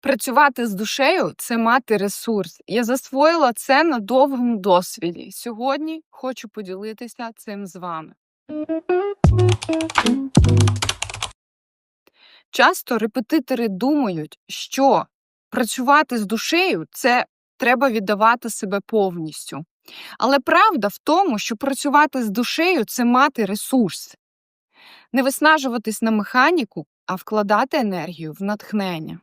Працювати з душею це мати ресурс. Я засвоїла це на довгому досвіді. Сьогодні хочу поділитися цим з вами. Часто репетитори думають, що працювати з душею це треба віддавати себе повністю. Але правда в тому, що працювати з душею це мати ресурс, не виснажуватись на механіку, а вкладати енергію в натхнення.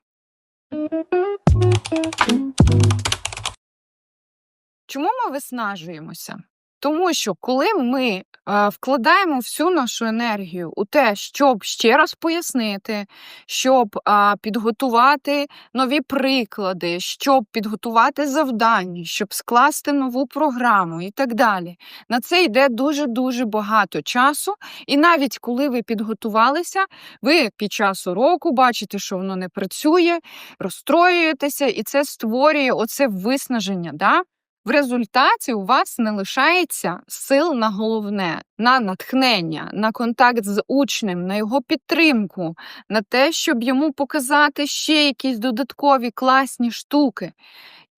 Чому ми виснажуємося? Тому що коли ми вкладаємо всю нашу енергію у те, щоб ще раз пояснити, щоб підготувати нові приклади, щоб підготувати завдання, щоб скласти нову програму і так далі, на це йде дуже дуже багато часу. І навіть коли ви підготувалися, ви під час уроку бачите, що воно не працює, розстроюєтеся, і це створює оце виснаження. Да? В результаті у вас не лишається сил на головне, на натхнення, на контакт з учнем, на його підтримку, на те, щоб йому показати ще якісь додаткові класні штуки.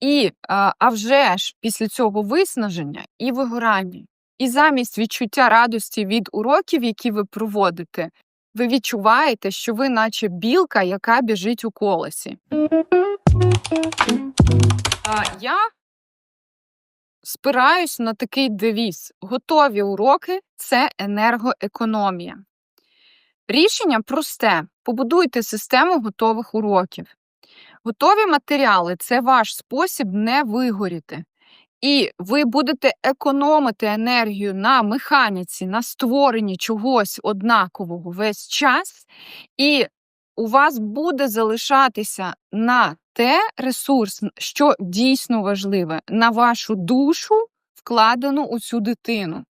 І а, вже ж після цього виснаження і вигорання. І замість відчуття радості від уроків, які ви проводите, ви відчуваєте, що ви, наче білка, яка біжить у колесі. Я спираюсь на такий девіз: готові уроки це енергоекономія. Рішення просте: побудуйте систему готових уроків. Готові матеріали це ваш спосіб не вигоріти. І ви будете економити енергію на механіці, на створенні чогось однакового весь час, і у вас буде залишатися на те ресурс, що дійсно важливе, на вашу душу, вкладену у цю дитину.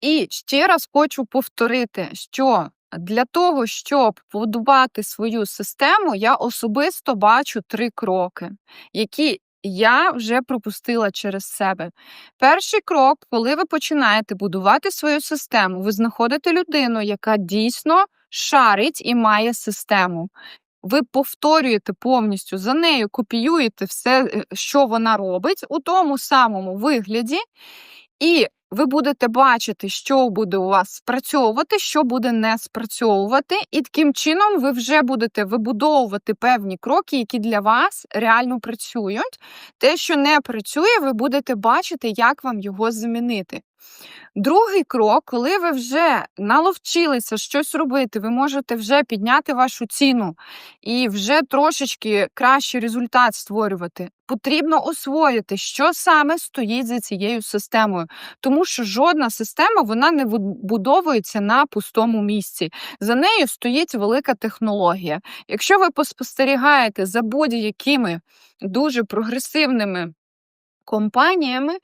І ще раз хочу повторити, що для того, щоб побудувати свою систему, я особисто бачу три кроки, які я вже пропустила через себе. Перший крок, коли ви починаєте будувати свою систему, ви знаходите людину, яка дійсно шарить і має систему. Ви повторюєте повністю за нею, копіюєте все, е, що вона робить у тому самому вигляді, і ви будете бачити, що буде у вас спрацьовувати, що буде не спрацьовувати, і таким чином ви вже будете вибудовувати певні кроки, які для вас реально працюють. Те, що не працює, ви будете бачити, як вам його замінити. Другий крок, коли ви вже наловчилися щось робити, ви можете вже підняти вашу ціну і вже трошечки кращий результат створювати. Потрібно освоїти, що саме стоїть за цією системою, тому що жодна система вона не будовується на пустому місці. За нею стоїть велика технологія. Якщо ви поспостерігаєте за будь-якими дуже прогресивними компаніями,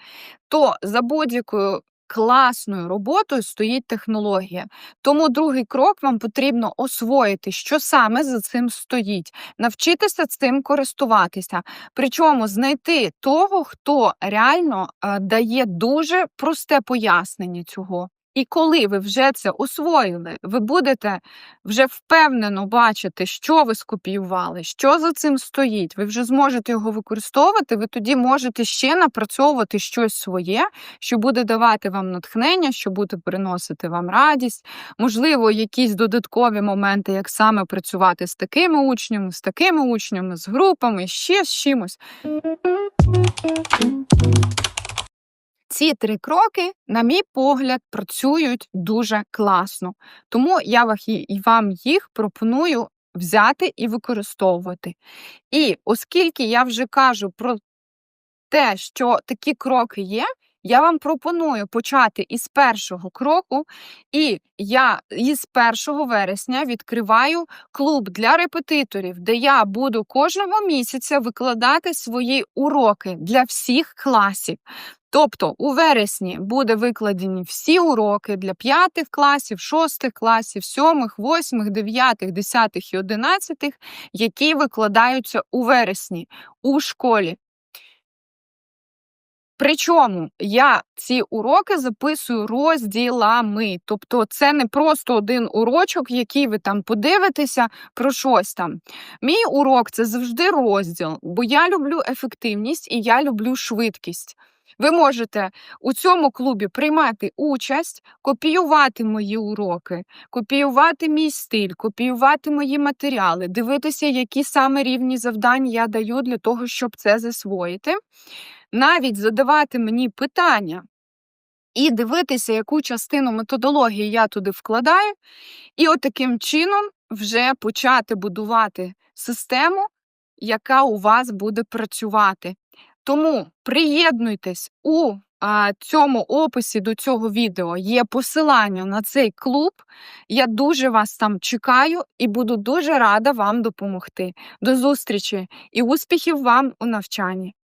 то за будь-якою класною роботою стоїть технологія. Тому другий крок вам потрібно освоїти, що саме за цим стоїть, навчитися цим користуватися. Причому знайти того, хто реально е, дає дуже просте пояснення цього. І коли ви вже це освоїли, ви будете вже впевнено бачити, що ви скопіювали, що за цим стоїть. Ви вже зможете його використовувати, ви тоді можете ще напрацьовувати щось своє, що буде давати вам натхнення, що буде приносити вам радість, можливо, якісь додаткові моменти, як саме працювати з такими учнями, з такими учнями, з групами, ще з чимось. Ці три кроки, на мій погляд, працюють дуже класно. Тому я вам їх пропоную взяти і використовувати. І оскільки я вже кажу про те, що такі кроки є, я вам пропоную почати із першого кроку, і я із 1 вересня відкриваю клуб для репетиторів, де я буду кожного місяця викладати свої уроки для всіх класів. Тобто у вересні буде викладені всі уроки для п'ятих класів, шостих класів, сьомих, восьмих, дев'ятих, десятих і одинадцятих, які викладаються у вересні у школі. Причому я ці уроки записую розділами. Тобто, це не просто один урочок, який ви там подивитеся про щось там. Мій урок це завжди розділ, бо я люблю ефективність і я люблю швидкість. Ви можете у цьому клубі приймати участь, копіювати мої уроки, копіювати мій стиль, копіювати мої матеріали, дивитися, які саме рівні завдань я даю для того, щоб це засвоїти, навіть задавати мені питання і дивитися, яку частину методології я туди вкладаю, і от таким чином вже почати будувати систему, яка у вас буде працювати. Тому приєднуйтесь у а, цьому описі до цього відео є посилання на цей клуб. Я дуже вас там чекаю і буду дуже рада вам допомогти. До зустрічі і успіхів вам у навчанні!